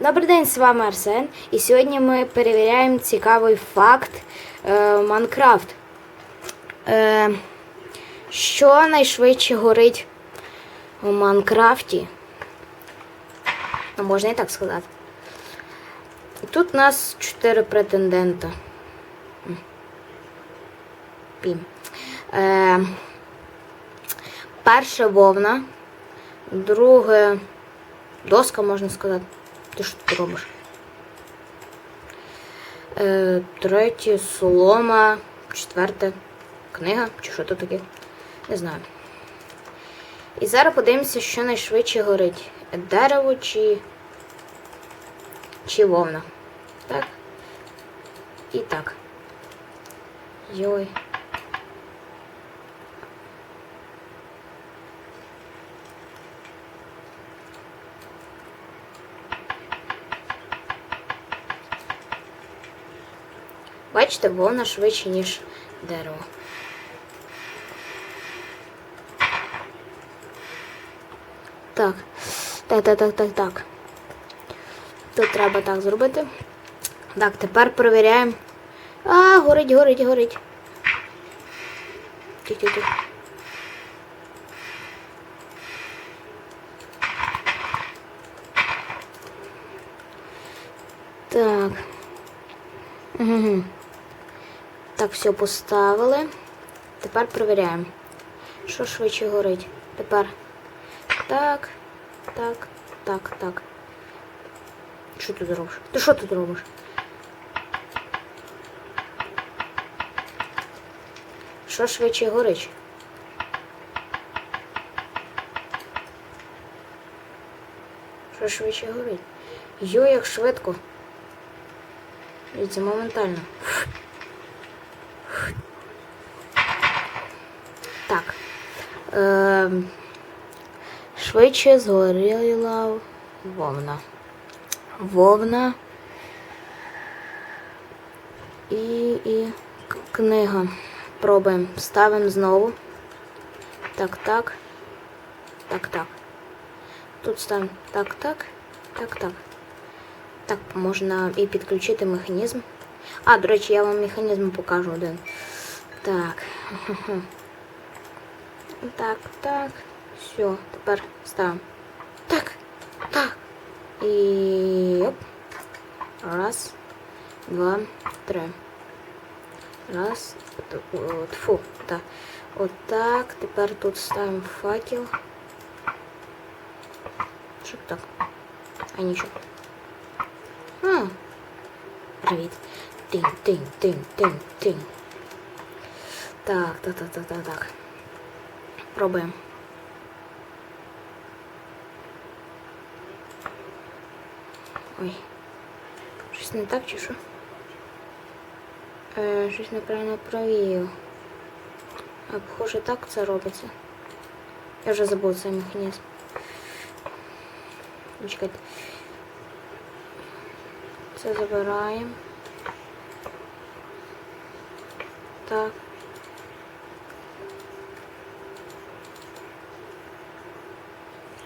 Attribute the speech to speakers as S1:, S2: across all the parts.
S1: Добрий день, з вами Арсен. І сьогодні ми перевіряємо цікавий факт е, Майнкрафт. Е, що найшвидше горить у Майнкрафті? Ну, можна і так сказати. Тут у нас чотири претендента. М. Пім. Е, перше вовна, друге доска, можна сказати. Ти що тут робиш? Е, третє солома, четверте книга, чи що тут таке? Не знаю. І зараз подивимося, що найшвидше горить. Дерево чи. чи вовна. Так. І так. Йой. Бачите, вовна швидше, ніж дерево. Так. Так, так, так, так, так. Тут треба так зробити. Так, тепер перевіряємо. А, горить, горить, горить. Тих-тих-тих. Так. Угу. Так, все поставили. Тепер перевіряємо. Що швидше горить? Тепер. Так, так, так, так. Що ти робиш? Ти що тут робиш? Що швидше горить? Що швидше горить? Йо, як швидко. Дивіться, моментально. Так. Ем, швидше згоріла вовна. Вовна. І, і книга. Пробуємо. Ставимо знову. Так, так. Так, так. Тут ставимо так, так, так, так. Так, можна і підключити механізм. А, до речі, я вам механізм покажу один. Так. Так, так. Все, тепер ставимо. Так, так. І. оп. Раз, два, три. Раз. От, фу, так. Отак. Тепер тут ставимо факел. Щоб так. А нічого. А. Привіт. Тинь, тинь, тинь, тинь, тинь. Так, так, так, так, так, так. Пробуємо. Ой. Щось не так чи що? Е, щось неправильно провів. А похоже так це робиться. Я вже забув цей механізм. Чекайте. Це забираємо. Так.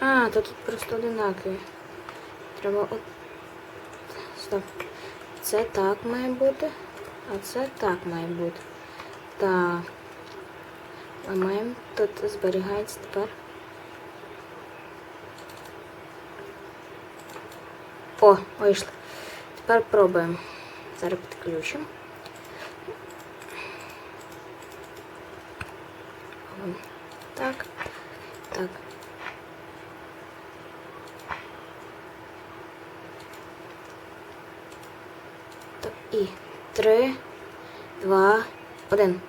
S1: А, то тут просто одинакові. Треба от. Стоп. Це так має бути, а це так має бути. Так. Ламаємо. Тут зберігається тепер. О, вийшло. Тепер пробуємо. Зараз підключимо. Так. Так, і три, два, один.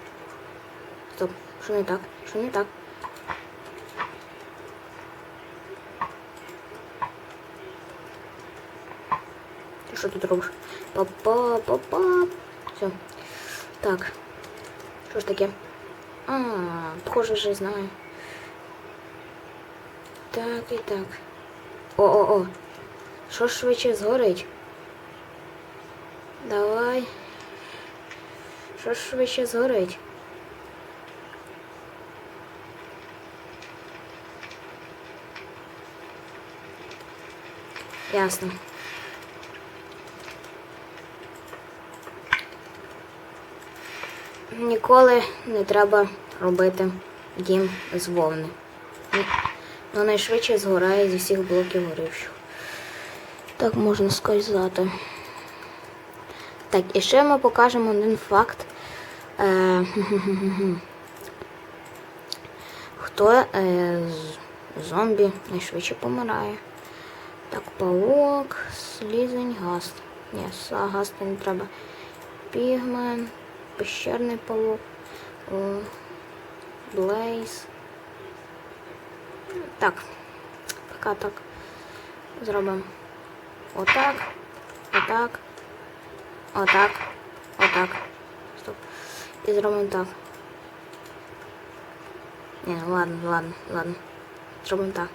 S1: Стоп. Що не так? Що не так? Ти що тут робиш? Папа, папа. Все. Так. Що ж таке? А, похоже, вже знаю. Так і так. О-о-о. Що ж швидше згорить? Давай. Що ж ви ще згорить? Ясно. Ніколи не треба робити дім з вовни. Воно найшвидше згорає з усіх блоків горівчих. Так можна сказати. Так, і ще ми покажемо один факт. Е, хто е, зомбі найшвидше помирає. Так, паук, слізень, гаст. Ні, гаста не треба. Пігмен, пещерний паук, Блейз. Так, поки так. Зробимо отак, отак, отак, отак. Стоп. І зробимо так. Ні, ладно, ладно, ладно. Зробимо так.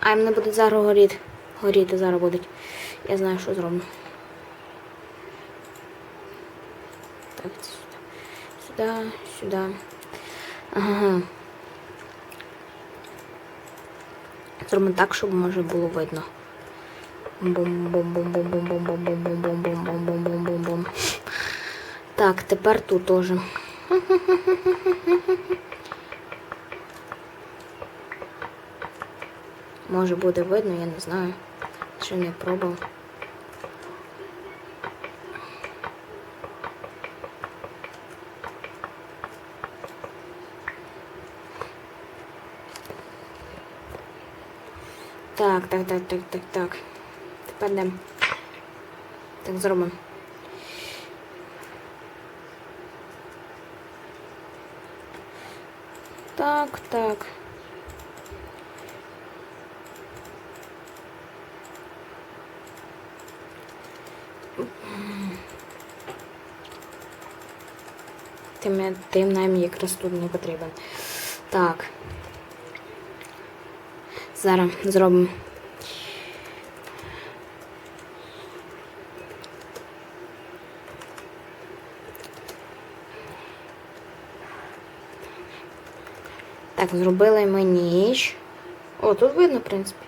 S1: А їм не будуть зараз горіти. Горіти зараз будуть. Я знаю, що зроблю. Так, сюди. Сюди, сюди. Ага. Зробимо так, щоб може було видно. Бум-бум-бум-бум-бум-бум-бум-бум-бум-бум-бум-бум-бум. Так, тепер тут теж. Може буде видно, я не знаю. Ще не пробував. Так, так, так, так, так, так. Тепер. Так, зробимо. Так, так. Тим, тим нам якраз тут не потрібен. Так. Зараз зробимо. Так, зробили ми ніч. О, тут видно, в принципі.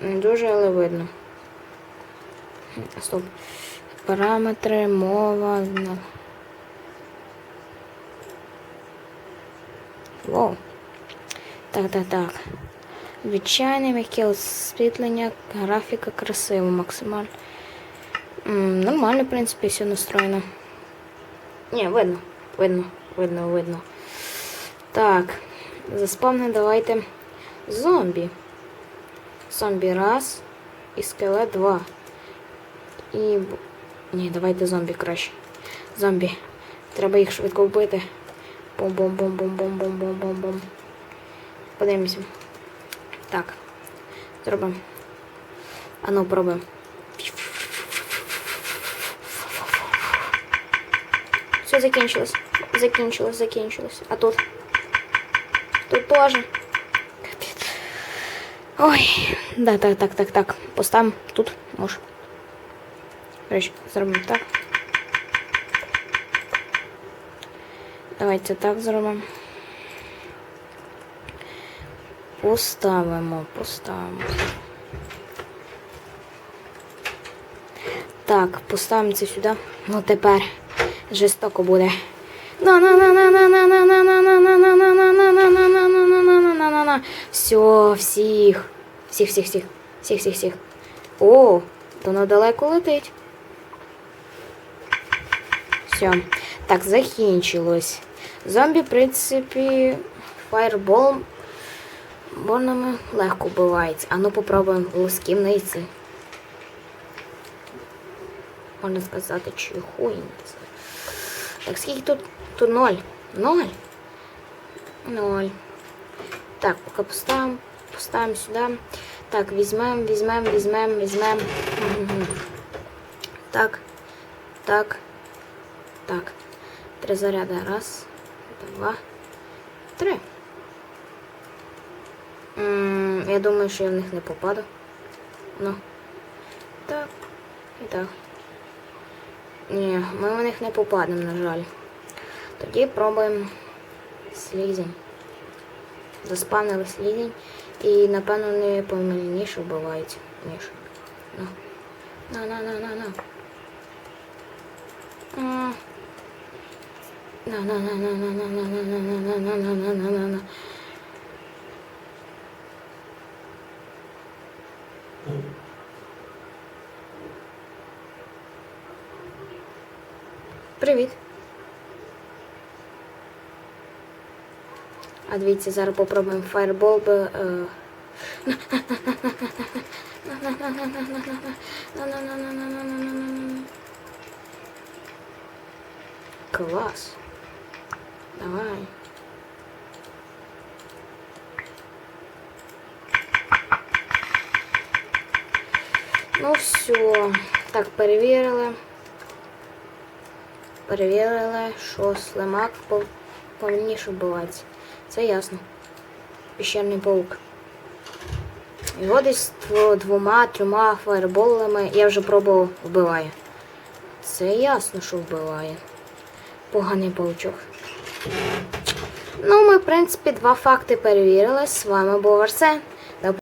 S1: Не дуже, але видно. Стоп. Параметри, мова. Воу. Так, так, так. Звичайне м'яке освітлення, графіка красиво, максимально. М, нормально, в принципі, все настроєно. Ні, видно, видно, видно, видно. Так, заспавнимо давайте зомбі. Зомбі раз і скелет два. І. Ні, давайте зомбі краще. Зомбі. Треба їх швидко вбити. Бум-бум-бум-бум-бум-бум-бум-бум. Подивимося. Так. Зробимо. А ну, пробуємо. Все закінчилось. Закінчилось, закінчилось. А тут? Теж. Ой. Да, так, так, так, так. Поставимо тут, може. Короче, зробимо так. Давайте так зробимо. Поставимо, поставимо. Так, поставимо це сюди. Ну тепер жорстоко буде на на на Все, всіх. Всіх, всіх, всіх. Всіх, всіх, всіх. О, то недалеко летить. Все. Так, закінчилось. Зомбі, в принципі, фаербол борнами легко вбивається. А ну попробуємо лусківниці. Можна сказати, чи хуйні. Так, скільки тут? Тут ноль. Ноль. Ноль. Так, поки поставимо, поставимо сюди. Так, візьмемо, візьмемо, візьмемо, візьмемо. Мгм. Так, так, так. Три заряди. Раз, два, три. М, Я думаю, що я в них не попаду. Ну. Так. І так. Ні, ми в них не попадемо, на жаль. Тоді пробуємо слізень. Заспавнили слізень. І, напевно, вони помильніше вбивають, ніж. Ну. На, на, на, А дивіться, зараз попробуємо фаербол би. Е... Клас. Давай. Ну все. Так, перевірили. Перевірили, що слимак пов- повільніше вбивається. Це ясно. Піщерний паук. Його десь дво- двома-трьома фаерболами я вже пробував вбиває. Це ясно, що вбиває. Поганий паучок. Ну, ми, в принципі, два факти перевірили. З вами був Арсен.